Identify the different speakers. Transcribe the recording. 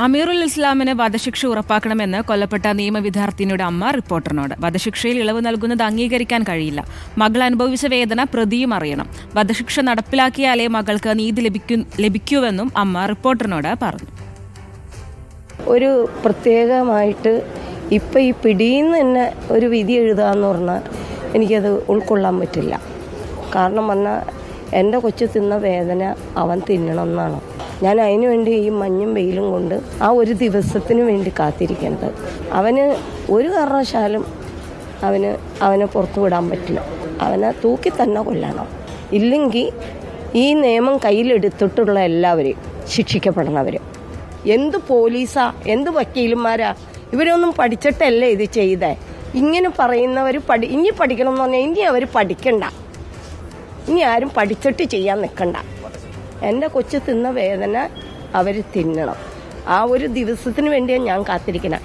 Speaker 1: അമീറുൽ ഇസ്ലാമിന് വധശിക്ഷ ഉറപ്പാക്കണമെന്ന് കൊല്ലപ്പെട്ട നിയമ വിദ്യാർത്ഥിനിയുടെ അമ്മ റിപ്പോർട്ടറിനോട്. വധശിക്ഷയിൽ ഇളവ് നൽകുന്നത് അംഗീകരിക്കാൻ കഴിയില്ല. മകൾ അനുഭവിച്ച വേദന പ്രതിയും അറിയണം. വധശിക്ഷ നടപ്പിലാക്കിയാലേ മകൾക്ക് നീതി ലഭിക്കൂ ലഭിക്കൂവെന്നും അമ്മ റിപ്പോർട്ടറിനോട് പറഞ്ഞു.
Speaker 2: ഒരു പ്രത്യേകമായിട്ട് ഇപ്പം ഈ പിടിയിൽ തന്നെ ഒരു വിധി എഴുതാന്ന് പറഞ്ഞാൽ എനിക്കത് ഉൾക്കൊള്ളാൻ പറ്റില്ല. കാരണം പറഞ്ഞാൽ എന്റെ കൊച്ചു തിന്ന വേദന അവൻ തിന്നണം എന്നാണ്. ഞാൻ അതിനു വേണ്ടി ഈ മഞ്ഞും വെയിലും കൊണ്ട് ആ ഒരു ദിവസത്തിന് വേണ്ടി കാത്തിരിക്കേണ്ടത് അവന് ഒരു കാരണവശാലും അവന് അവനെ പുറത്തു വിടാൻ പറ്റില്ല. അവനെ തൂക്കി തന്നെ കൊല്ലണം. ഇല്ലെങ്കിൽ ഈ നിയമം കയ്യിലെടുത്തിട്ടുള്ള എല്ലാവരെയും ശിക്ഷിക്കപ്പെടണവർ എന്ത് പോലീസാ എന്ത് വക്കീലന്മാരാ? ഇവരൊന്നും പഠിച്ചിട്ടല്ലേ ഇത് ചെയ്തേ? ഇങ്ങനെ പറയുന്നവർ പഠി ഇനി പഠിക്കണം എന്ന് പറഞ്ഞാൽ ഇനി അവർ പഠിക്കണ്ട. ഇനി ആരും പഠിച്ചിട്ട് ചെയ്യാൻ നിൽക്കണ്ട. എന്റെ കൊച്ചു തിന്ന വേദന അവർ തിന്നണം. ആ ഒരു ദിവസത്തിന് വേണ്ടിയാണ് ഞാൻ കാത്തിരിക്കണം